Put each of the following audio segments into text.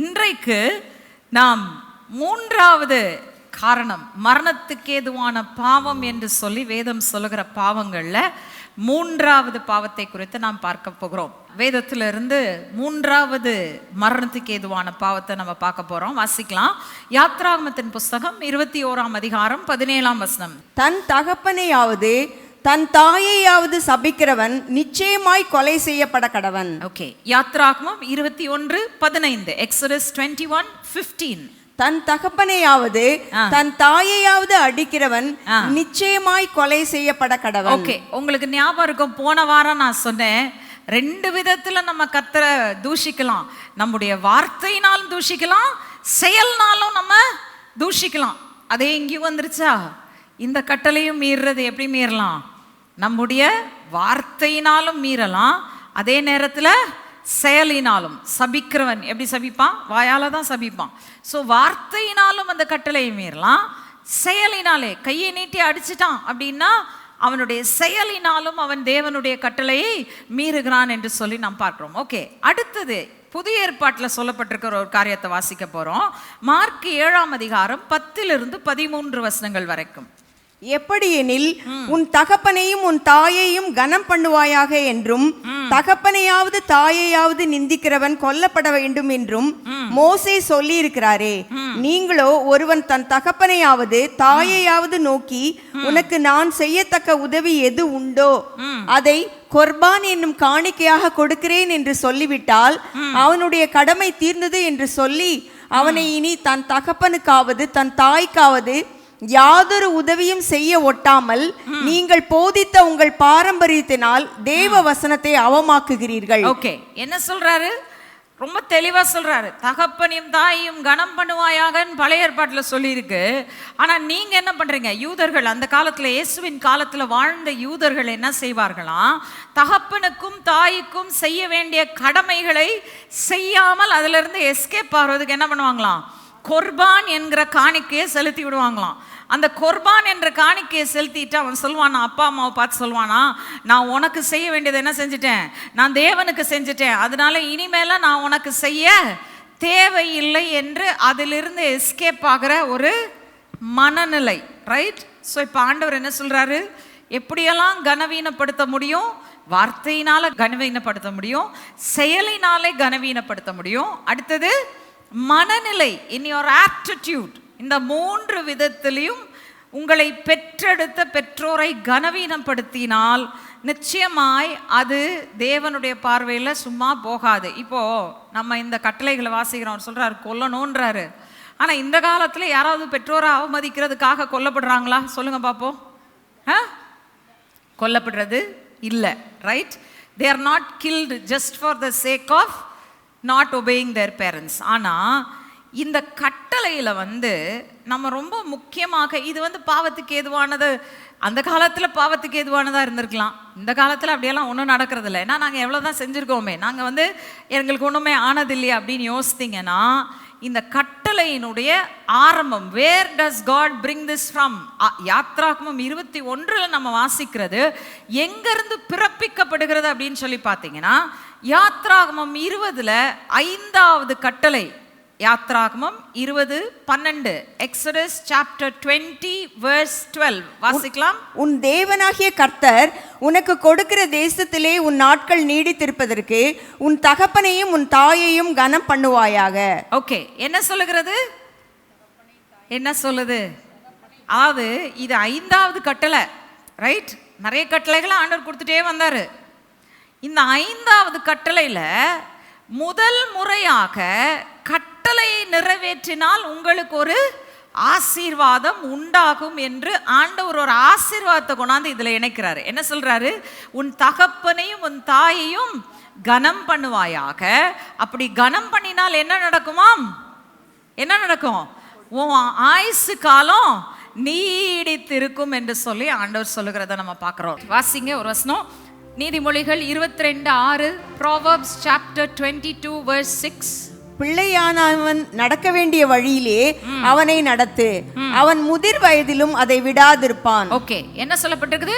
இன்றைக்கு நாம் மூன்றாவது காரணம் மரணத்துக்கு ஏதுவான பாவம் என்று சொல்லி வேதம் சொல்லுகிற பாவங்களில் மூன்றாவது பாவத்தை குறித்து நாம் பார்க்க போகிறோம். வேதத்திலிருந்து மூன்றாவது மரணத்துக்கு ஏதுவான பாவத்தை நம்ம பார்க்க போறோம். வாசிக்கலாம். யாத்ராகமத்தின் புஸ்தகம் இருபத்தி ஓராம் அதிகாரம் பதினேழாம் வசனம். தன் தகப்பனையாவது தன் தாயையாவது சபிக்கிறவன் நிச்சயமாய் கொலை செய்யப்பட கடவன் ஓகே யாத்ராகமம் இருபத்தி ஒன்று பதினைந்து எக்ஸடஸ் டுவெண்ட்டி ஒன் ஃபிஃப்டீன் தன் தகப்பனையாவது தன் தாயையாவது அடிக்கிறவன் நிச்சயமாய் கொலை செய்யப்பட கடவன் ஓகே உங்களுக்கு ஞாபகம் இருக்கும் போன வாரம் நான் சொன்னேன் ரெண்டு விதத்துல நம்ம கத்தரை தூஷிக்கலாம். நம்முடைய வார்த்தையினாலும் தூஷிக்கலாம் செயல்னாலும் நம்ம தூஷிக்கலாம். அதே இங்கேயும் வந்துருச்சா? இந்த கட்டளையும் மீறுறது எப்படி மீறலாம்? நம்முடைய வார்த்தையினாலும் மீறலாம் அதே நேரத்தில் செயலினாலும். சபிக்கிறவன் எப்படி சபிப்பான்? வாயால் தான் சபிப்பான். ஸோ வார்த்தையினாலும் அந்த கட்டளையை மீறலாம். செயலினாலே கையை நீட்டி அடிச்சிட்டான் அப்படின்னா அவனுடைய செயலினாலும் அவன் தேவனுடைய கட்டளையை மீறுகிறான் என்று சொல்லி நாம் பார்க்குறோம். ஓகே அடுத்தது புதிய ஏற்பாட்டில் சொல்லப்பட்டிருக்கிற ஒரு காரியத்தை வாசிக்க போகிறோம் மார்க் ஏழாம் அதிகாரம் பத்திலிருந்து பதிமூன்று வசனங்கள் வரைக்கும். எப்படியெனில் உன் தகப்பனையும் உன் தாயையும் கனம் பண்ணுவாயாக என்றும் தகப்பனையாவது தாயையாவது நிந்திக்கிறவன் கொல்லப்பட வேண்டும் என்றும் மோசே சொல்லி இருக்கிறாரே நீங்களோ ஒருவன் தன் தகப்பனையாவது தாயையாவது நோக்கி உனக்கு நான் செய்யத்தக்க உதவி எது உண்டோ அதை கொர்பான் என்னும் காணிக்கையாக கொடுக்கிறேன் என்று சொல்லிவிட்டால் அவனுடைய கடமை தீர்ந்தது என்று சொல்லி அவனை இனி தன் தகப்பனுக்காவது தன் தாய்க்காவது யாதொரு உதவியும் செய்ய ஒட்டாமல் நீங்கள் போதித்த உங்கள் பாரம்பரியத்தினால் தேவ வசனத்தை அவமாக்குகிறீர்கள். ஓகே. என்ன சொல்றாரு? ரொம்ப தெளிவா சொல்றாரு. தகப்பனையும் தாயையும் கனம் பண்ணுவாயாகன்னு பழைய ஏற்பாட்டில் சொல்லியிருக்கு. ஆனா நீங்க என்ன பண்றீங்க? யூதர்கள் அந்த காலத்துல இயேசுவின் காலத்துல வாழ்ந்த யூதர்கள் என்ன செய்வார்களாம்? தகப்பனுக்கும் தாய்க்கும் செய்ய வேண்டிய கடமைகளை செய்யாமல் அதுல இருந்து எஸ்கேப் ஆகிறதுக்கு என்ன பண்ணுவாங்களாம்? கொர்பான் என்கிற காணிக்கையை செலுத்தி விடுவாங்களாம். அந்த கொர்பான் என்ற காணிக்கையை செலுத்திட்டு அவன் சொல்லுவானா அப்பா அம்மாவை பார்த்து சொல்லுவானா? நான் உனக்கு செய்ய வேண்டியது என்ன செஞ்சுட்டேன்? நான் தேவனுக்கு செஞ்சுட்டேன். அதனால இனிமேல நான் உனக்கு செய்ய தேவையில்லை என்று அதிலிருந்து எஸ்கேப் ஆகிற ஒரு மனநிலை. ரைட் ஸோ இப்போ ஆண்டவர் என்ன சொல்றாரு? எப்படியெல்லாம் கனவீனப்படுத்த முடியும்? வார்த்தையினால கனவீனப்படுத்த முடியும். செயலினாலே கனவீனப்படுத்த முடியும். அடுத்தது மனநிலை இன் யோர் ஆப்டிடியூட் இந்த மூன்று விதத்திலையும் உங்களை பெற்றெடுத்த பெற்றோரை கனவீனப்படுத்தினால் நிச்சயமாய் அது தேவனுடைய பார்வையில் சும்மா போகாது. இப்போது நம்ம இந்த கட்டளைகளை வாசிக்கிறோம் அவர் கொல்லணுன்றாரு ஆனால் இந்த காலத்தில் யாராவது பெற்றோரை அவமதிக்கிறதுக்காக கொல்லப்படுறாங்களா? சொல்லுங்கள் பார்ப்போம் ஆ? கொல்லப்படுறது இல்லை right they are not killed just for the sake of not obeying their parents ஆனால் இந்த கட்டளையில் வந்து நம்ம ரொம்ப முக்கியமாக இது வந்து பாவத்துக்கு ஏதுவானது அந்த காலத்தில் பாவத்துக்கு ஏதுவானதாக இருந்திருக்கலாம். இந்த காலத்தில் அப்படியெல்லாம் ஒன்றும் நடக்கிறது இல்லை ஏன்னா நாங்கள் எவ்வளோ தான் செஞ்சுருக்கோமே நாங்கள் வந்து எங்களுக்கு ஒன்றுமே ஆனதில்லையே அப்படின்னு யோசித்தீங்கன்னா இந்த கட்டளையினுடைய ஆரம்பம் where does God bring this from யாத்ராகமம் இருபத்தி ஒன்றில் நம்ம வாசிக்கிறது எங்கேருந்து பிறப்பிக்கப்படுகிறது? அப்படின்னு சொல்லி பார்த்தீங்கன்னா யாத்ராகமம் இருபதில் ஐந்தாவது கட்டளை யாத்ராகமம் இருபது பன்னெண்டு. Exodus chapter twenty verse twelve வாசிக்கலாம். உன் தேவனாகிய கர்த்தர் உனக்கு கொடுக்கிற தேசத்திலே உன் நாட்கள் நீடித்திருப்பதற்கு உன் தகப்பனையும் உன் தாயையும் கனம் பண்ணுவாயாக. ஓகே என்ன சொல்லுகிறது? என்ன சொல்லுது? அதாவது இது ஐந்தாவது கட்டளை. ரைட் நிறைய கட்டளைகளை ஆண்டவர் கொடுத்துட்டே வந்தாரு. இந்த ஐந்தாவது கட்டளையில முதல் முறையாக கட்டளையை நிறைவேற்றினால் உங்களுக்கு ஒரு ஆசீர்வாதம் உண்டாகும் என்று ஆண்டவர் ஒரு ஆசீர்வாதத்தை கொண்டாந்து இதில் இணைக்கிறாரு. என்ன சொல்றாரு? உன் தகப்பனையும் உன் தாயையும் கனம் பண்ணுவாயாக. அப்படி கனம் பண்ணினால் என்ன நடக்குமாம் என்ன நடக்கும்? உன் ஆயுசு காலம் நீடித்திருக்கும் என்று சொல்லி ஆண்டவர் சொல்லுகிறத நம்ம பார்க்குறோம். வாசிங்க ஒரு வசனம். நீதிமொழிகள் இருபத்தி ரெண்டு ஆறு Proverbs chapter twenty two verse six பிள்ளையானவன் நடக்க வேண்டிய வழியிலே அவனை நடத்து. அவன் முதிர் வயதிலும் அதை விடாதிருப்பான். ஓகே என்ன சொல்லப்பட்டிருக்குது?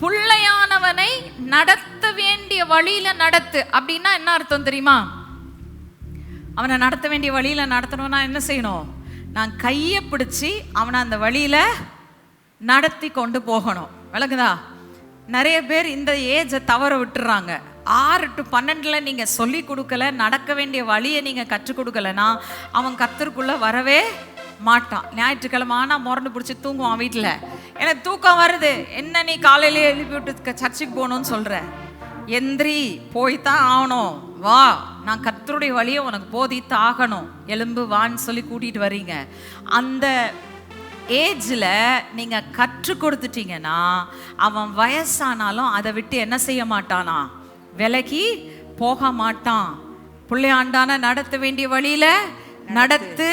புள்ளையானவனை நடத்த வேண்டிய வழியில நடத்து. அப்படின்னா என்ன அர்த்தம் தெரியுமா? அவனை நடத்த வேண்டிய வழியில் நடத்தணும்னா என்ன செய்யணும்? நான் கையை பிடிச்சி அவனை அந்த வழியில் நடத்தி கொண்டு போகணும். விளக்குதா? நிறைய பேர் இந்த ஏஜை தவற விட்டுறாங்க. ஆறு டு பன்னெண்டில் நீங்கள் சொல்லி கொடுக்கல நடக்க வேண்டிய வழியை நீங்கள் கற்றுக் கொடுக்கலனா அவன் கத்தருக்குள்ளே வரவே மாட்டான். ஞாயிற்றுக்கிழமை ஆனால் முரண்டு பிடிச்சி தூங்குவான் வீட்டில் எனக்கு தூக்கம் வருது. என்ன நீ காலையிலே எழுப்பி விட்டு சர்ச்சுக்கு போகணும்னு சொல்கிற எந்திரி போய் தான் ஆகணும். வா நான் கத்தருடைய வழியை உனக்கு போதித்து ஆகணும். எலும்பு வான்னு சொல்லி கூட்டிகிட்டு வர்றீங்க அந்த ஏஜில் நீங்கள் கற்றுக் கொடுத்துட்டீங்கன்னா அவன் வயசானாலும் அதை விட்டு என்ன செய்ய மாட்டானா? விலகி போக மாட்டான் பிள்ளையாண்டான நடத்த வேண்டிய வழியில நடத்து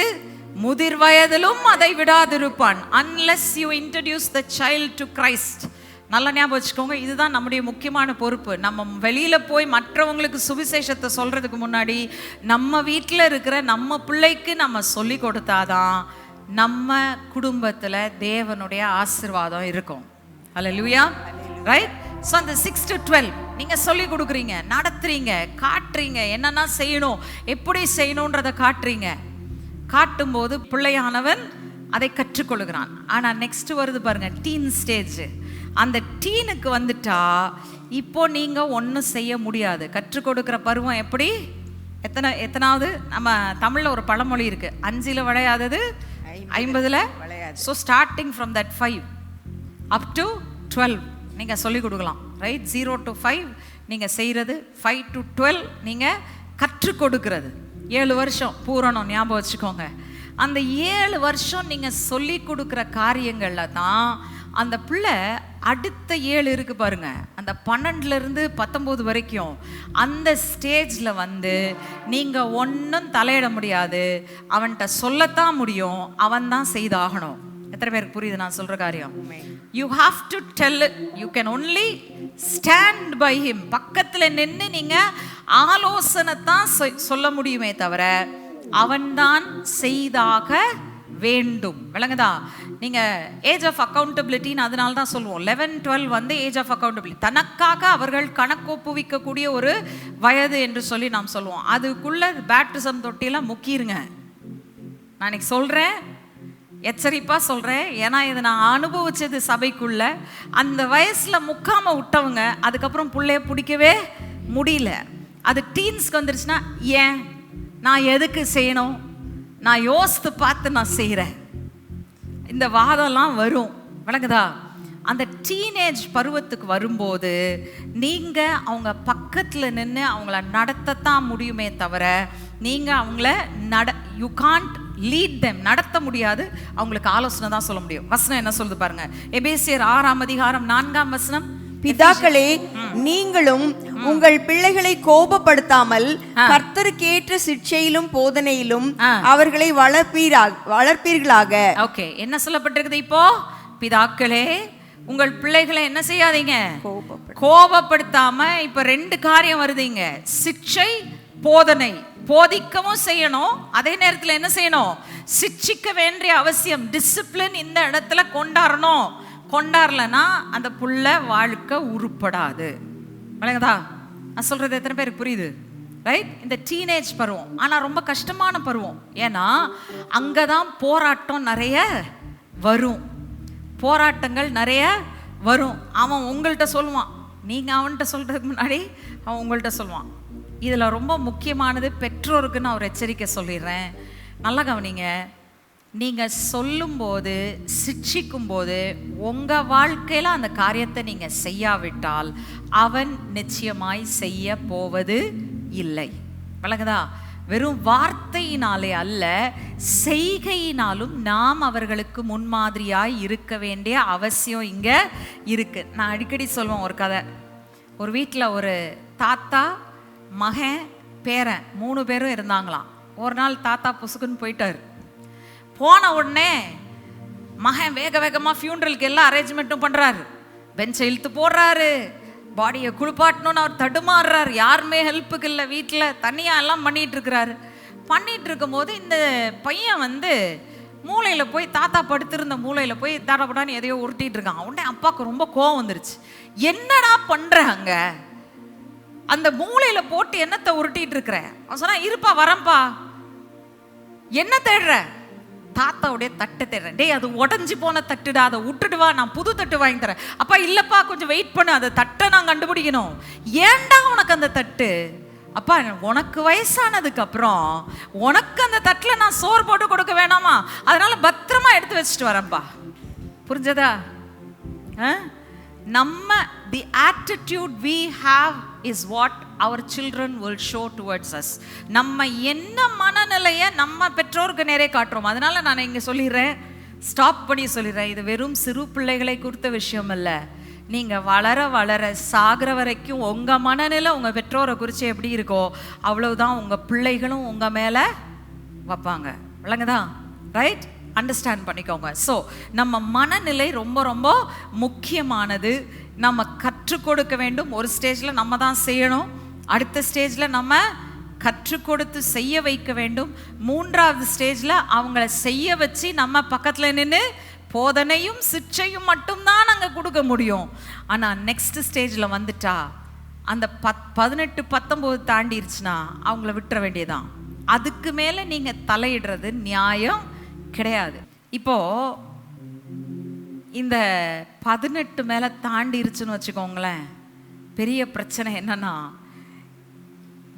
முதிர் வயதிலும் அதை விடாதிருப்பான். Unless you introduce the child to Christ நல்லா ஞாபகம் வச்சுக்கோங்க இதுதான் நம்முடைய முக்கியமான பொறுப்பு. நம்ம வெளியில் போய் மற்றவங்களுக்கு சுவிசேஷத்தை சொல்கிறதுக்கு முன்னாடி நம்ம வீட்டில் இருக்கிற நம்ம பிள்ளைக்கு நம்ம சொல்லி கொடுத்தாதான் நம்ம குடும்பத்தில் தேவனுடைய ஆசீர்வாதம் இருக்கும். அல்ல ரைட் ஸோ அந்த சிக்ஸ் டு டுவெல் நீங்கள் சொல்லி கொடுக்குறீங்க நடத்துறீங்க காட்டுறீங்க என்னென்ன செய்யணும் எப்படி செய்யணுன்றதை காட்டுறீங்க. காட்டும்போது பிள்ளையானவன் அதை கற்றுக்கொள்கிறான். ஆனால் நெக்ஸ்ட் வருது பாருங்க டீன் ஸ்டேஜ் அந்த டீனுக்கு வந்துட்டா இப்போ நீங்கள் ஒன்றும் செய்ய முடியாது. கற்றுக் கொடுக்குற பருவம் எப்படி? எத்தனை எத்தனாவது? நம்ம தமிழில் ஒரு பழமொழி இருக்கு. அஞ்சில் விளையாதது ஐம்பதுல so starting from that five up to twelve நீங்கள் சொல்லிக் கொடுக்கலாம். ரைட் ஜீரோ டு ஃபைவ் நீங்கள் செய்கிறது ஃபைவ் டு டுவெல் நீங்கள் கற்றுக் கொடுக்கறது. ஏழு வருஷம் பூரணம் ஞாபகம் வச்சுக்கோங்க. அந்த ஏழு வருஷம் நீங்கள் சொல்லி கொடுக்குற காரியங்களில் தான் அந்த பிள்ளை அடுத்த ஏழு இருக்குது பாருங்க. அந்த பன்னெண்டுலேருந்து பத்தொம்போது வரைக்கும் அந்த ஸ்டேஜில் வந்து நீங்கள் ஒன்றும் தலையிட முடியாது. அவன்கிட்ட சொல்லத்தான் முடியும். அவன் தான் செய்தாகணும். எத்தனை பேருக்கு புரியுது நான் சொல்ற காரியம்? You have to tell you can only stand by him பக்கத்துல நின்று நீங்க ஆலோசனை தான் சொல்ல முடியுமே தவிர அவன்தான் செய்தாக வேண்டும். விளங்குதா? நீங்க ஏஜ் ஆஃப் அக்கௌண்டபிலிட்டின்னு அதனால தான் சொல்லுவோம். லெவன் டுவெல் வந்து ஏஜ் ஆஃப் அக்கௌண்டபிலிட்டி தனக்காக அவர்கள் கணக்கொப்புவிக்கக்கூடிய ஒரு வயது என்று சொல்லி நாம் சொல்லுவோம். அதுக்குள்ள பேப்டிசம் தொட்டியெல்லாம் முக்கிருங்க. நான் இன்னைக்கு சொல்கிறேன் எச்சரிப்பாக சொல்கிறேன் ஏன்னா இதை நான் அனுபவித்தது சபைக்குள்ள. அந்த வயசில் முக்காமல் விட்டவங்க அதுக்கப்புறம் பிள்ளைய பிடிக்கவே முடியல. அது டீன்ஸ்க்கு வந்துருச்சுன்னா ஏன்? நான் எதுக்கு செய்யணும்? நான் யோசித்து பார்த்து நான் செய்கிறேன் இந்த வாதம்லாம் வரும். விளங்குதா? அந்த டீனேஜ் பருவத்துக்கு வரும்போது நீங்கள் அவங்க பக்கத்தில் நின்று அவங்கள நடத்தத்தான் முடியுமே தவிர நீங்கள் அவங்கள நட யூ காண்ட் லீட் தெம் நடத்த முடியாது. அவங்களுக்கு ஆலோசனை தான் சொல்ல முடியும். வசனம் என்ன சொல்லுது பாருங்க. எபேசியர் ஆறாம் அதிகாரம் நான்காம் வசனம். பிதாக்களே நீங்களும் உங்கள் பிள்ளைகளை கோபப்படுத்தாமல் கர்த்தருக்கேற்ற சிக்ஷையிலும் போதனையிலும். அவர்களை வளர்ப்பீராக வளர்ப்பீர்களாக. ஓகே என்ன சொல்லப்பட்டிருக்குது இப்போ? பிதாக்களே உங்கள் பிள்ளைகளை என்ன செய்யாதீங்க? கோபப்படு- கோபப்படுத்தாம இப்ப ரெண்டு காரியம் வருதுங்க சிக்ஷை போதனை. போதிக்கவும் செய்யணும். அதே நேரத்தில் என்ன செய்யணும்? சிக்ஷிக்க வேண்டிய அவசியம் டிசிப்ளின் இந்த இடத்துல கொண்டாடணும் கொண்டாடலனா அந்த புள்ள வாழ்க்கை உருப்படாது. விளங்குதா? நான் சொல்றது எத்தனை பேருக்கு புரியுது? ரைட் இந்த டீனேஜ் பருவம். ஆனால் ரொம்ப கஷ்டமான பருவம். ஏன்னா அங்கே தான் போராட்டம் நிறைய வரும். போராட்டங்கள் நிறைய வரும். அவன் உங்கள்கிட்ட சொல்லுவான். நீங்கள் அவன்கிட்ட சொல்கிறதுக்கு முன்னாடி அவன் உங்கள்கிட்ட சொல்லுவான். இதில் ரொம்ப முக்கியமானது பெற்றோருக்கு நான் ஒரு எச்சரிக்கை சொல்லிடுறேன். நல்லா கவனிங்க. நீங்கள் சொல்லும்போது சிக்ஷிக்கும்போது உங்கள் வாழ்க்கையில் அந்த காரியத்தை நீங்கள் செய்யாவிட்டால் அவன் நிச்சயமாய் செய்ய போவது இல்லை. விளங்குதா? வெறும் வார்த்தையினாலே அல்ல செய்கையினாலும் நாம் அவர்களுக்கு முன்மாதிரியாய் இருக்க வேண்டிய அவசியம் இங்கே இருக்குது நான் அடிக்கடி சொல்லுவேன் ஒரு கதை. ஒரு வீட்டில் ஒரு தாத்தா மகன் பேரன் மூணு பேரும் இருந்தாங்களாம். ஒரு நாள் தாத்தா புசுக்குன்னு போயிட்டார். போன உடனே மகன் வேக வேகமாக ஃபியூனரலுக்கு எல்லா அரேஞ்ச்மெண்ட்டும் பண்ணுறாரு பெஞ்சை இழுத்து போடுறாரு. பாடியை குளிப்பாட்டணும்னு அவர் தடுமாறுறாரு. யாருமே ஹெல்ப்புக்கு இல்லை வீட்டில் தனியாக எல்லாம் பண்ணிகிட்டு இருக்கிறாரு. பண்ணிட்டு இருக்கும்போது இந்த பையன் வந்து மூளையில் போய் தாத்தா படுத்திருந்த மூளையில் போய் தடப்படான்னு எதையோ உருட்டிகிட்டு இருக்கான். உடனே அப்பாவுக்கு ரொம்ப கோவம் வந்துருச்சு. என்னடா பண்ணுற அங்கே? அந்த மூளையில போட்டு என்னத்தை உருட்டிட்டு இருக்கிற அவன் சொன்னா இருப்பா வரேன்ப்பா. என்ன தேடுற? தாத்தாவுடைய தட்டு தேடுறேன். டேய் அது உடஞ்சி போன தட்டுடா அதை விட்டுடுவா நான் புது தட்டு வாங்கி தரேன். அப்பா இல்லப்பா கொஞ்சம் வெயிட் பண்ணு அந்த தட்டை நான் கண்டுபிடிக்கணும். ஏன்டா உனக்கு அந்த தட்டு? அப்பா உனக்கு வயசானதுக்கு அப்புறம் உனக்கு அந்த தட்டில் நான் சோறு போட்டு கொடுக்க வேணாமா? அதனால பத்திரமா எடுத்து வச்சுட்டு வரேன்ப்பா. புரிஞ்சதா? ஆ? நம்ம the attitude we have is what our children will show towards us நம்ம என்ன மனநிலையை நம்ம பெற்றோருக்கு நேரே காட்டுறோம் அதனால் நான் இங்கே சொல்லிடுறேன். ஸ்டாப் பண்ணி சொல்லிடுறேன். இது வெறும் சிறு பிள்ளைகளை கொடுத்த விஷயம் இல்லை நீங்கள் வளர வளர சாகிற வரைக்கும் உங்கள் மனநிலை உங்கள் பெற்றோரை குறித்து எப்படி இருக்கோ அவ்வளவுதான் உங்கள் பிள்ளைகளும் உங்கள் மேலே வைப்பாங்க. விளங்குதா? ரைட் அண்டர்ஸ்டாண்ட் பண்ணிக்கோங்க. ஸோ நம்ம மனநிலை ரொம்ப ரொம்ப முக்கியமானது. நம்ம கற்றுக் கொடுக்க வேண்டும். ஒரு ஸ்டேஜில் நம்ம தான் செய்யணும். அடுத்த ஸ்டேஜில் நம்ம கற்றுக் கொடுத்து செய்ய வைக்க வேண்டும். மூன்றாவது ஸ்டேஜில் அவங்கள செய்ய வச்சு நம்ம பக்கத்தில் நின்று போதனையும் சிக்ஷையும் மட்டும்தான் நாங்கள் கொடுக்க முடியும். ஆனால் நெக்ஸ்ட் ஸ்டேஜில் வந்துட்டா அந்த பத் பதினெட்டு பத்தொம்போது தாண்டிருச்சுன்னா அவங்கள விட்டுற வேண்டியதான் அதுக்கு மேலே நீங்கள் தலையிடுறது நியாயம் கிடையாது. இப்போது இந்த பதினெட்டு மேலே தாண்டிருச்சுன்னு வச்சுக்கோங்களேன். பெரிய பிரச்சனை என்னன்னா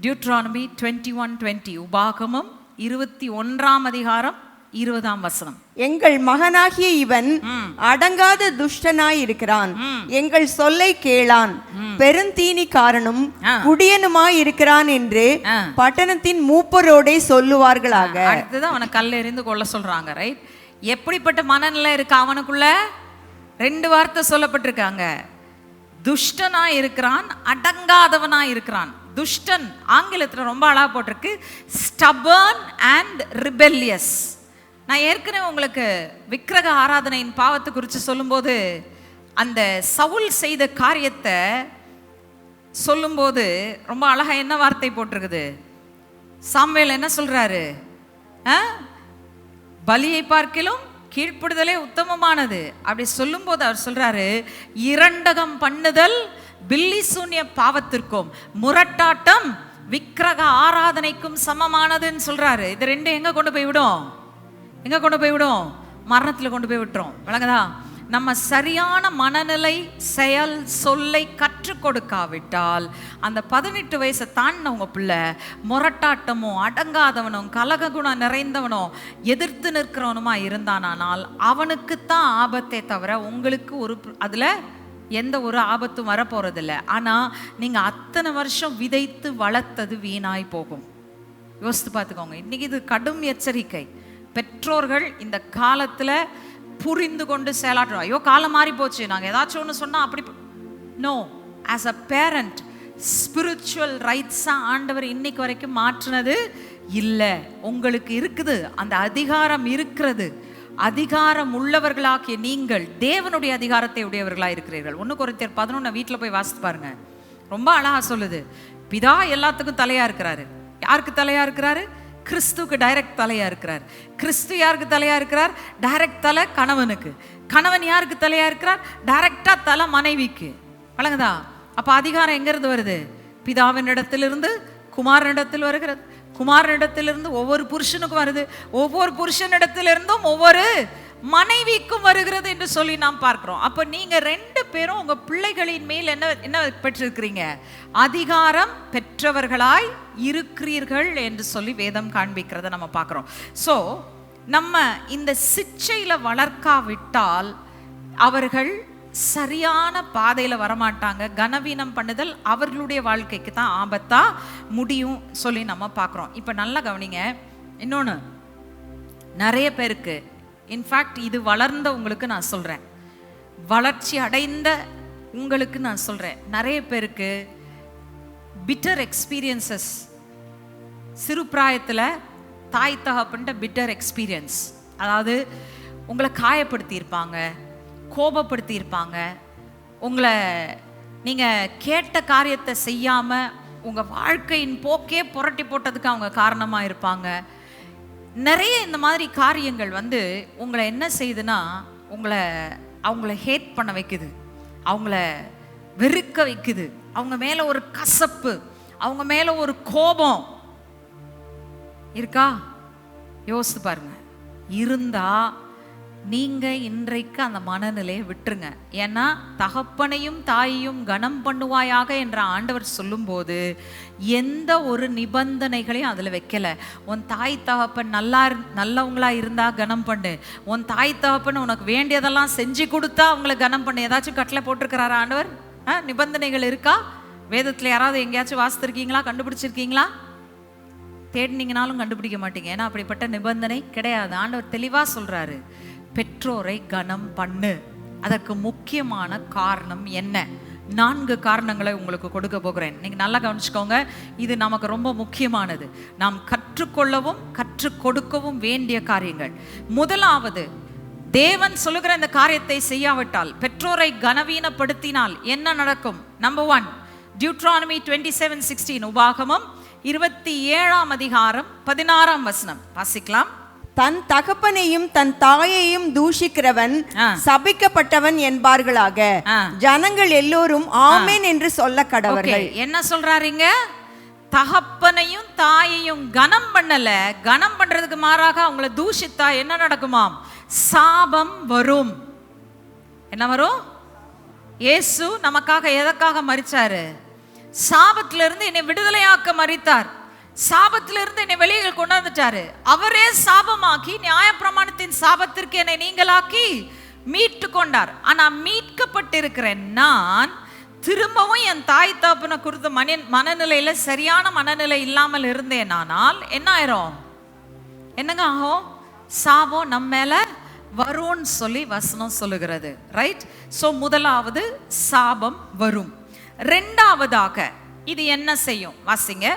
டியூட்ரானமி டுவெண்ட்டி ஒன் டுவெண்ட்டி உபாகமம் இருபத்தி ஒன்றாம் அதிகாரம் இருபதாம் வசனம். எங்கள் மகனாகிய இவன் அடங்காத துஷ்டனாய் இருக்கிறான். எங்கள் சொல்லை கேளான். பெருந்தீனிக்காரனும் ஆ. குடியனுமாய் இருக்கிறான் என்று. பட்டணத்தின் மூப்பரோடே சொல்லுவார்களாக. அடுத்தது அவனை கல்ல எறிந்து கொள்ள சொல்றாங்க ரைட் எப்படிப்பட்ட மனநிலை இருக்கு அவனுக்குள்ள? ரெண்டு வார்த்தை சொல்லப்பட்டிருக்காங்க. துஷ்டனா இருக்கிறான் அடங்காதவனா இருக்கிறான். துஷ்டன் ஆங்கிலத்தில் ரொம்ப அழகாக போட்டிருக்கு. ஸ்டபர்ன் அண்ட் ரிபெல்லியஸ் நான் ஏற்கனவே உங்களுக்கு விக்கிரக ஆராதனையின் பாவத்தை குறித்து சொல்லும்போது அந்த சவுல் செய்த காரியத்தை சொல்லும்போது ரொம்ப அழகாக என்ன வார்த்தை போட்டிருக்குது? சாம்வேல் என்ன சொல்கிறாரு ஆ? பலியை பார்க்கிலும் கீழ்ப்படுதலே உத்தமமானது. அப்படி சொல்லும்போது அவர் சொல்கிறாரு இரண்டகம் பண்ணுதல் பில்லி சூன்ய பாவத்திற்கும் முரட்டாட்டம் விக்கிரக ஆராதனைக்கும் சமமானதுன்னு சொல்கிறாரு இது ரெண்டும் எங்கே கொண்டு போய் விடும்? எங்கே கொண்டு போய் விடும்? மரணத்தில் கொண்டு போய் விட்டுரும். விளங்குதா? நம்ம சரியான மனநிலை செயல் சொல்லை கற்றுக் கொடுக்காவிட்டால் அந்த பதினெட்டு வயசை தாண்டினவங்க பிள்ளை முரட்டாட்டமும் அடங்காதவனும் கலக குணம் நிறைந்தவனும் எதிர்த்து நிற்கிறவனுமா இருந்தானால் அவனுக்குத்தான் ஆபத்தே தவிர உங்களுக்கு ஒரு அதில் எந்த ஒரு ஆபத்தும் வரப்போறதில்ல. ஆனால் நீங்கள் அத்தனை வருஷம் விதைத்து வளர்த்தது வீணாய் போகும். யோசித்து பார்த்துக்கோங்க. இன்னைக்கு இது கடும் எச்சரிக்கை. பெற்றோர்கள் இந்த காலத்தில் புரிந்து கொண்டு செயலாற்றுறோம். ஐயோ காலம் மாறி போச்சு. நாங்கள் ஏதாச்சும் ஒன்று சொன்னால் அப்படி no as a parent spiritual ரைட்ஸாக ஆண்டவர் இன்னைக்கு வரைக்கும் மாற்றினது இல்லை. உங்களுக்கு இருக்குது. அந்த அதிகாரம் இருக்கிறது. அதிகாரம் உள்ளவர்களாகிய நீங்கள் தேவனுடைய அதிகாரத்தை உடையவர்களாக இருக்கிறீர்கள். ஒன்று குறைத்தர் பதினொன்று வீட்டில் போய் வாசித்து பாருங்க. ரொம்ப அழகா சொல்லுது. பிதா எல்லாத்துக்கும் தலையாக இருக்கிறாரு. யாருக்கு தலையாக இருக்கிறாரு? கிறிஸ்துவுக்கு டைரக்ட் தலையாக இருக்கிறார். கிறிஸ்து யாருக்கு தலையாக இருக்கிறார்? டைரக்ட் தலை கணவனுக்கு. கணவன் யாருக்கு தலையாக இருக்கிறார்? டைரக்டாக தலை மனைவிக்கு. வழங்குதா அப்போ அதிகாரம் எங்கேருந்து வருது? பிதாவின் இடத்திலிருந்து குமாரனிடத்தில் வருகிறது. குமாரனிடத்திலிருந்து ஒவ்வொரு புருஷனுக்கும் வருது. ஒவ்வொரு புருஷனிடத்திலிருந்தும் ஒவ்வொரு மனைவிக்கும் வருகிறது என்று சொல்லி நாம் பார்க்கிறோம். அப்போ நீங்க ரெண்டு பேரும் உங்க பிள்ளைகளின் மேல் என்ன என்ன பெற்றிருக்கிறீங்க? அதிகாரம் பெற்றவர்களாய் இருக்கிறீர்கள் என்று சொல்லி வேதம் காண்பிக்கிறத நம்ம பார்க்குறோம். ஸோ நம்ம இந்த சிச்சையில் வளர்க்காவிட்டால் அவர்கள் சரியான பாதையில் வரமாட்டாங்க. கனவீனம் பண்ணுதல் அவர்களுடைய வாழ்க்கைக்கு தான் ஆபத்தாக முடியும் சொல்லி நம்ம பார்க்குறோம். இப்போ நல்லா கவனிங்க. இன்னொன்று நிறைய பேருக்கு இன்ஃபேக்ட் இது வளர்ந்த உங்களுக்கு நான் சொல்கிறேன் வளர்ச்சி அடைந்த உங்களுக்கு நான் சொல்கிறேன் நிறைய பேருக்கு பிட்டர் எக்ஸ்பீரியன்சஸ் சிறு பிராயத்தில் தாய் தகப்பன்ட்ட பிட்டர் எக்ஸ்பீரியன்ஸ் அதாவது உங்களை காயப்படுத்தியிருப்பாங்க கோபப்படுத்தியிருப்பாங்க. உங்களை நீங்கள் கேட்ட காரியத்தை செய்யாமல் உங்கள் வாழ்க்கையின் போக்கே புரட்டி போட்டதுக்கு அவங்க காரணமாக இருப்பாங்க. நிறைய இந்த மாதிரி காரியங்கள் வந்து உங்களை என்ன செய்யுதுன்னா உங்களை அவங்கள ஹேட் பண்ண வைக்குது. அவங்கள வெறுக்க வைக்குது. அவங்க மேலே ஒரு கசப்பு. அவங்க மேலே ஒரு கோபம். இருக்கா? யோசித்து பாருங்க. இருந்தா நீங்கள் இன்றைக்கு அந்த மனநிலையை விட்டுருங்க. ஏன்னா தகப்பனையும் தாயையும் கனம் பண்ணுவாயாக என்ற ஆண்டவர் சொல்லும்போது எந்த ஒரு நிபந்தனைகளையும் அதில் வைக்கலை. உன் தாய் தகப்பன் நல்லா இரு- நல்லவங்களா இருந்தால் கனம் பண்ணு. உன் தாய் தகப்பன் உனக்கு வேண்டியதெல்லாம் செஞ்சு கொடுத்தா அவங்கள கனம் பண்ணு. ஏதாச்சும் கட்டில் போட்டிருக்கிறாரா ஆண்டவர்? ஆ நிபந்தனைகள் இருக்கா? வேதத்தில் யாராவது எங்கேயாச்சும் வாசித்திருக்கீங்களா? கண்டுபிடிச்சிருக்கீங்களா? தேடினீங்கனாலும் கண்டுபிடிக்க மாட்டீங்க. ஏன்னா அப்படிப்பட்ட நிபந்தனை கிடையாது. ஆண்டவர் தெளிவாக சொல்கிறாரு பெற்றோரை கனம் பண்ணு. அதற்கு முக்கியமான காரணம் என்ன? நான்கு காரணங்களை உங்களுக்கு கொடுக்க போகிறேன். நீங்க நல்லா கவனிச்சுக்கோங்க. இது நமக்கு ரொம்ப முக்கியமானது. நாம் கற்றுக்கொள்ளவும் கற்றுக் கொடுக்கவும் வேண்டிய காரியங்கள். முதலாவது தேவன் சொல்லுகிற இந்த காரியத்தை செய்யாவிட்டால் பெற்றோரை கனவீனப்படுத்தினால் என்ன நடக்கும்? Number one Deuteronomy twenty seven sixteen உபாகமம் இருபத்தி ஏழாம் அதிகாரம் பதினாறாம் வசனம். வாசிக்கலாம். தன் தகப்பனையும் தன் தாயையும் தூஷிக்கிறவன். சபிக்கப்பட்டவன் என்பார்களாக. ஜனங்கள் எல்லோரும் ஆமென் என்று சொல்ல கடவர்கள். Okay, என்ன சொல்றாருங்க தகப்பனையும் தாயையும் கனம் பண்ணல. கனம் பண்றதுக்கு மாறாக அவங்கள தூஷித்தா என்ன நடக்குமாம்? சாபம் வரும். என்ன வரும்? இயேசு நமக்காக எதற்காக மரிச்சாரு? சாபத்துல இருந்து என்னை விடுதலையாக்க மரித்தார். சாபத்திலிருந்து என்னை என்னை கொண்டு கொண்டாந்துட்டாரு. அவரே சாபமாக்கி நியாயப்பிரமாணத்தின் சாபத்திற்கு என்னை நீங்களாக்கி மீட்டு கொண்டார். ஆனா மீட்கப்பட்டிருக்கிற நான் திரும்பவும் என் தாய் தாப்பனை குறித்த மன மனநிலையில சரியான மனநிலை இல்லாமல் இருந்தேனானால் என்ன ஆயிரும்? என்னங்க ஆகும்? சாபம் நம்ம மேல வரும்னு சொல்லி வசனம் சொல்லுகிறது. ரைட் ஸோ முதலாவது சாபம் வரும். ரெண்டாவதாக இது என்ன செய்யும்? வாசிங்க.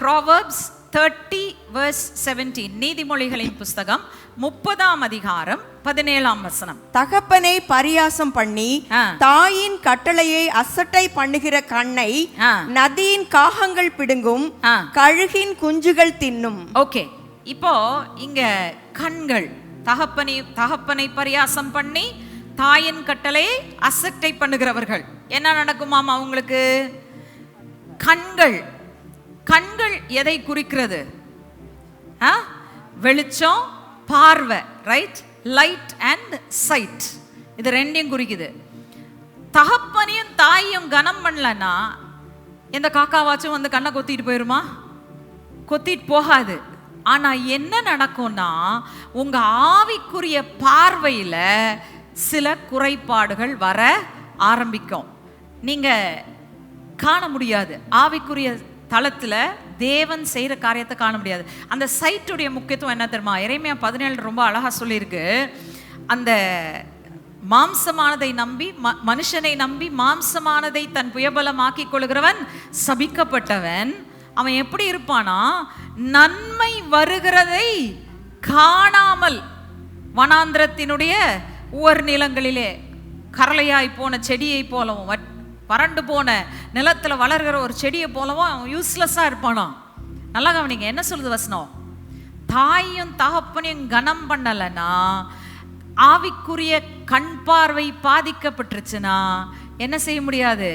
ப்ராவர்ப்ஸ் தேர்ட்டி வர்ஸ் செவன்டீன் நீதிமொழிகளின் புஸ்தகம் முப்பதாம் அதிகாரம் பதினேழாம் வசனம் தகப்பனை பரியாசம் பண்ணி. தாயின் கட்டளையை அசட்டை பண்ணுகிற கண்ணை. நதியின் காகங்கள் பிடுங்கும். கழுகின் குஞ்சுகள் தின்னும் ஓகே இப்போ இங்க கண்கள் தகப்பனை தகப்பனை பரியாசம் பண்ணி தாயின் கட்டளையை அசட்டை பண்ணுகிறவர்கள் என்ன நடக்குமாம் அவங்களுக்கு கண்கள் கண்கள் எதை குறிக்கிறது? ஆ? வெளிச்சம் பார்வை ரைட் லைட் அண்ட் சைட் இது ரெண்டையும் குறிக்குது. தகப்பனையும் தாயும் கனம் பண்ணலன்னா எந்த காக்காவாச்சும் வந்து கண்ணை கொத்திட்டு போயிருமா? கொத்திட்டு போகாது. ஆனா என்ன நடக்கும்னா உங்க ஆவிக்குரிய பார்வையில சில குறைபாடுகள் வர ஆரம்பிக்கும். நீங்க காண முடியாது. ஆவிக்குரிய தளத்தில் தேவன் செய்கிற காரியத்தை காண முடியாது. அந்த சைட்டுடைய முக்கியத்துவம் என்ன தெரியுமா? இறைமையா பதினேழு ரொம்ப அழகாக சொல்லியிருக்கு. அந்த மாம்சமானதை நம்பி ம- மனுஷனை நம்பி மாம்சமானதை தன் புயபலமாக்கிக் கொள்கிறவன் சபிக்கப்பட்டவன். அவன் எப்படி இருப்பானா? நன்மை வருகிறதை காணாமல் வனாந்திரத்தினுடைய உவர் நிலங்களிலே கரளையாய் போன செடியை போலவும் வட்- வறண்டு போன நிலத்தில் வளர்கிற ஒரு செடியை போலவும் அவன் யூஸ்லெஸ்ஸாக இருப்பானாம் நல்லா கவனிங்க என்ன சொல்லுது வசனம்? தாயும் தகப்பனையும் கனம் பண்ணலைன்னா ஆவிக்குரிய கண் பார்வை பாதிக்கப்பட்டுருச்சுன்னா என்ன செய்ய முடியாது?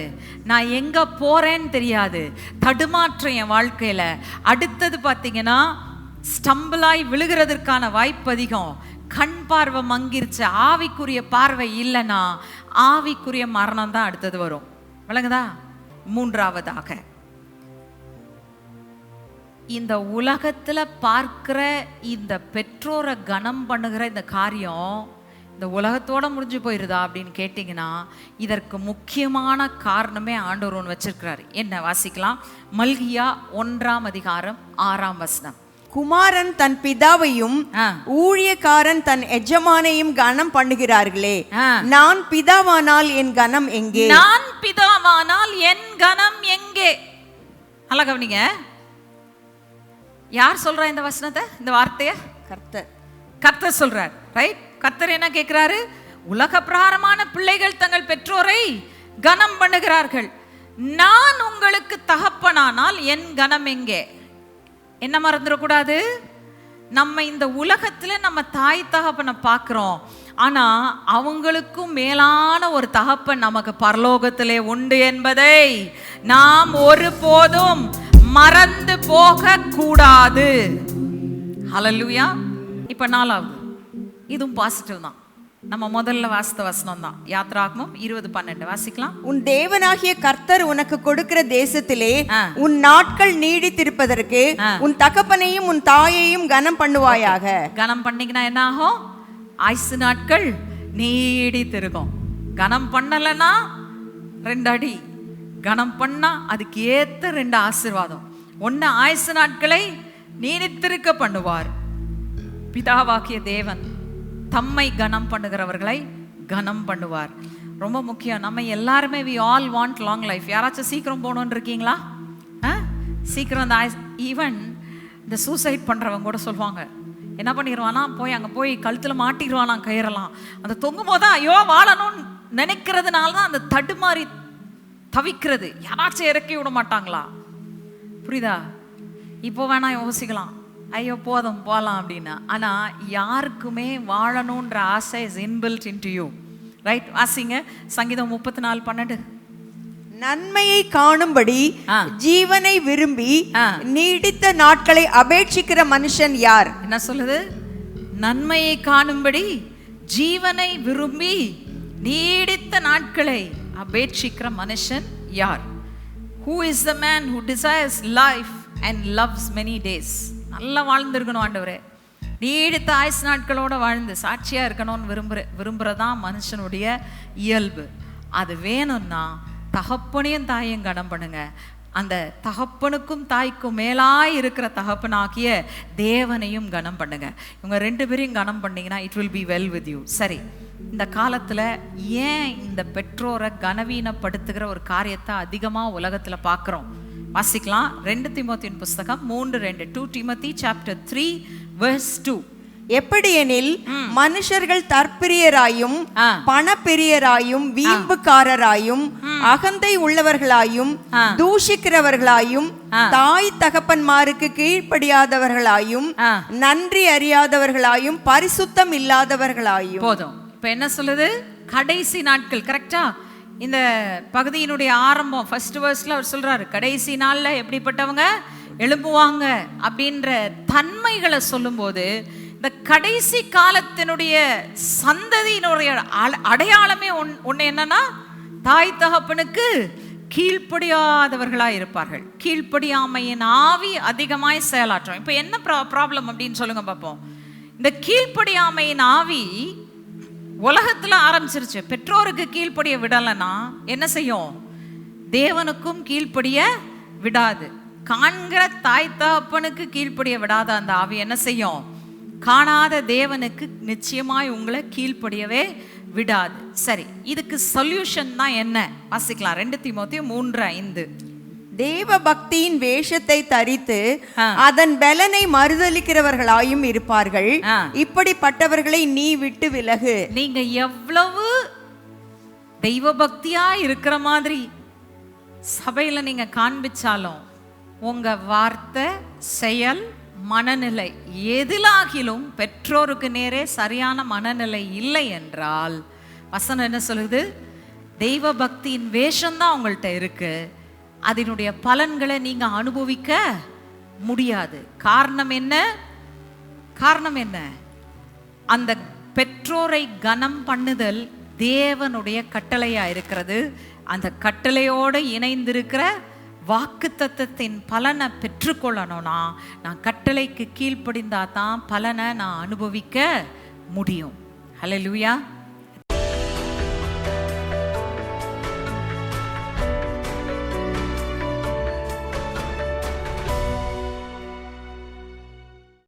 நான் எங்கே போகிறேன்னு தெரியாது. தடுமாற்றம் என் வாழ்க்கையில். அடுத்தது பார்த்தீங்கன்னா ஸ்டம்பிளாய் விழுகிறதற்கான வாய்ப்பு அதிகம். கண் பார்வை மங்கிருச்சு ஆவிக்குரிய பார்வை இல்லைன்னா ஆவிக்குரிய மரணம் தான் அடுத்தது வரும். விளங்குதா மூன்றாவதாக இந்த உலகத்தில் பார்க்குற இந்த பெற்றோரை கனம் பண்ணுகிற இந்த காரியம் இந்த உலகத்தோட முடிஞ்சு போயிருதா அப்படின்னு கேட்டிங்கன்னா இதற்கு முக்கியமான காரணமே ஆண்டவர் ஒன்று வச்சிருக்கிறாரு. என்ன வாசிக்கலாம்? மல்கியா ஒன்றாம் அதிகாரம் ஆறாம் வசனம். குமாரன் தன் பிதாவையும். ஊழியக்காரன் தன் எஜமானையும் கனம் பண்ணுகிறார்களே. நான் பிதாவானால் என் கனம் எங்கே? நான் பிதாவானால் என் கனம் எங்கே? நல்லா கவனிங்க. யார் சொல்றா இந்த வசனத்தை? இந்த வார்த்தைய? கர்த்தர். கர்த்தர் சொல்றார். ரைட் கர்த்தர் என்ன கேட்கிறாரு? உலக பிரகாரமான பிள்ளைகள் தங்கள் பெற்றோரை கனம் பண்ணுகிறார்கள். நான் உங்களுக்கு தகப்பனானால் என் கனம் எங்கே? என்ன மறந்துடக்கூடாது? நம்ம இந்த உலகத்தில் நம்ம தாய் தகப்பனை பார்க்குறோம். ஆனால் அவங்களுக்கும் மேலான ஒரு தகப்பன் நமக்கு பரலோகத்திலே உண்டு என்பதை நாம் ஒருபோதும் மறந்து போக கூடாது ஹalleluya இப்போ நாலாவது. இதுவும் பாசிட்டிவ் தான். நம்ம முதல்ல வாசித்த வசனம் தான். யாத்ராகமம் இருபது பன்னெண்டு. வாசிக்கலாம். உன் தேவனாகிய கர்த்தர் உனக்கு கொடுக்கிற தேசத்திலே. உன் நாட்கள் நீடித்திருப்பதற்கு. உன் தகப்பனையும் உன் தாயையும் கனம் பண்ணுவாயாக. கனம் பண்ணீங்கன்னா என்ன ஆகும்? ஆயுசு நாட்கள் நீடித்திருக்கும். கனம் பண்ணலைன்னா ரெண்டு அடி. கனம் பண்ணா அதுக்கு ஏத்த ரெண்டு ஆசீர்வாதம். ஒன்று ஆயுசு நாட்களை நீடித்திருக்க பண்ணுவார். பிதாவாகிய தேவன். தம்மை கனம் பண்ணுகிறவர்களை கனம் பண்ணுவார். ரொம்ப முக்கியம். நம்ம எல்லாருமே we all want long life யாராச்சும் சீக்கிரம் போகணுன்னு இருக்கீங்களா? ஆ? சீக்கிரம் அந்த ஈவன் இந்த சூசைட் பண்ணுறவங்க கூட சொல்லுவாங்க. என்ன பண்ணிடுவானா போய் அங்கே போய் கழுத்தில் மாட்டிடுவானா கயிறலாம் அந்த தொங்கும் போது ஐயோ வாழணும்னு நினைக்கிறதுனால தான் அந்த தடுமாறி தவிக்கிறது. யாராச்சும் இறக்கி விட மாட்டாங்களா? புரியுதா? இப்போ வேணா யோசிக்கலாம். ஐயோ போதும் போகலாம் அப்படின்னு. ஆனால் யாருக்குமே வாழணுன்ற ஆசை is inbuilt into you right வாசிங்க. சங்கீதம் முப்பத்தி நாலு பன்னெண்டு. நன்மையை காணும்படி. ஜீவனை விரும்பி. நீடித்த நாட்களை அபேட்சிக்கிற மனுஷன் யார்? என்ன சொல்லுது? நன்மையை காணும்படி ஜீவனை விரும்பி நீடித்த நாட்களை அபேட்சிக்கிற மனுஷன் யார்? Who is the man who desires life and loves many days நல்லா வாழ்ந்துருக்கணும் ஆண்டவரே. நீடித்த ஆயுசு நாட்களோடு வாழ்ந்து சாட்சியாக இருக்கணும்னு விரும்புகிற விரும்புகிறதான் மனுஷனுடைய இயல்பு. அது வேணும்னா தகப்பனையும் தாயையும் கனம் பண்ணுங்க. அந்த தகப்பனுக்கும் தாய்க்கும் மேலாய் இருக்கிற தகப்பனாகிய தேவனையும் கனம் பண்ணுங்க. இவங்க ரெண்டு பேரையும் கனம் பண்ணீங்கன்னா it will be well with you சரி இந்த காலத்துல ஏன் இந்த பெற்றோரை கனவீனப்படுத்துகிற ஒரு காரியத்தை அதிகமா உலகத்துல பார்க்குறோம் வாசிக்கலாம். ரெண்டு திமோத்தியின் புஸ்தகம் மூன்று ரெண்டு. Two Timothy chapter three verse two எப்படியெனில் மனுஷர்கள் தற்பிரியராயும். பணப்பிரியராயும் வீம்புக்காரராயும் அகந்தை உள்ளவர்களாயும். தூஷிக்கிறவர்களாயும். தாய் தகப்பன்மாருக்கு கீழ்ப்படியாதவர்களாயும். நன்றி அறியாதவர்களாயும் பரிசுத்தம் இல்லாதவர்களாயும். போதும். இப்போ என்ன சொல்லுது? கடைசி நாட்கள் கரெக்டா இந்த பகுதியினுடைய ஆரம்பம் ஃபர்ஸ்ட் வேர்ஸ்ல அவர் சொல்றாரு கடைசி நாள்ல எப்படிப்பட்டவங்க எழும்புவாங்க? அப்படின்ற தன்மைகளை சொல்லும்போது இந்த கடைசி காலத்தினுடைய சந்ததியினுடைய அடையாளமே ஒன் ஒன்று என்னன்னா தாய் தகப்பனுக்கு கீழ்ப்படியாதவர்களாக இருப்பார்கள். கீழ்ப்படியாமையின் ஆவி அதிகமாய் செயலாற்றும். இப்போ என்ன ப்ரா ப்ராப்ளம் அப்படின்னு சொல்லுங்க பார்ப்போம் இந்த கீழ்ப்படியாமையின் ஆவி உலகத்தில் ஆரம்பிச்சிருச்சு. பெற்றோருக்கு கீழ்ப்படிய விடலைன்னா என்ன செய்யும்? தேவனுக்கும் கீழ்ப்படிய விடாது. காண்கிற தாய் தகப்பனுக்கு கீழ்ப்படிய விடாத அந்த ஆவி என்ன செய்யும்? காணாத தேவனுக்கு நிச்சயமாய் உங்களை கீழ்ப்படியவே விடாது. சரி இதுக்கு சொல்யூஷன் தான் என்ன? வாசிக்கலாம். ரெண்டு திமுத்தி மூன்று ஐந்து. தேவ பக்தியின் வேஷத்தை தரித்து. அதன் பலனை மறுதலிக்கிறவர்களாயும் இருப்பார்கள். இப்படிப்பட்டவர்களை நீ விட்டு விலகு நீங்க எவ்வளவு தெய்வ பக்தியா இருக்கிற மாதிரி சபையில நீங்க காண்பிச்சாலும் உங்க வார்த்தை செயல் மனநிலை எதிலாகிலும் பெற்றோருக்கு நேரே சரியான மனநிலை இல்லை என்றால் வசனம் என்ன சொல்லுது தெய்வ பக்தியின் வேஷம்தான் உங்கள்கிட்ட இருக்கு அதனுடைய பலன்களை நீங்க அனுபவிக்க முடியாது. காரணம் என்ன? காரணம் என்ன? அந்த பெற்றோரை கனம் பண்ணுதல் தேவனுடைய கட்டளையா இருக்கிறது. அந்த கட்டளையோடு இணைந்திருக்கிற வாக்கு தத்தத்தின் பலனை பெற்றுக்கொள்ளணும்னா நான் கட்டளைக்கு கீழ்ப்படிந்தா தான் பலனை நான் அனுபவிக்க முடியும். ஹலோ லூயா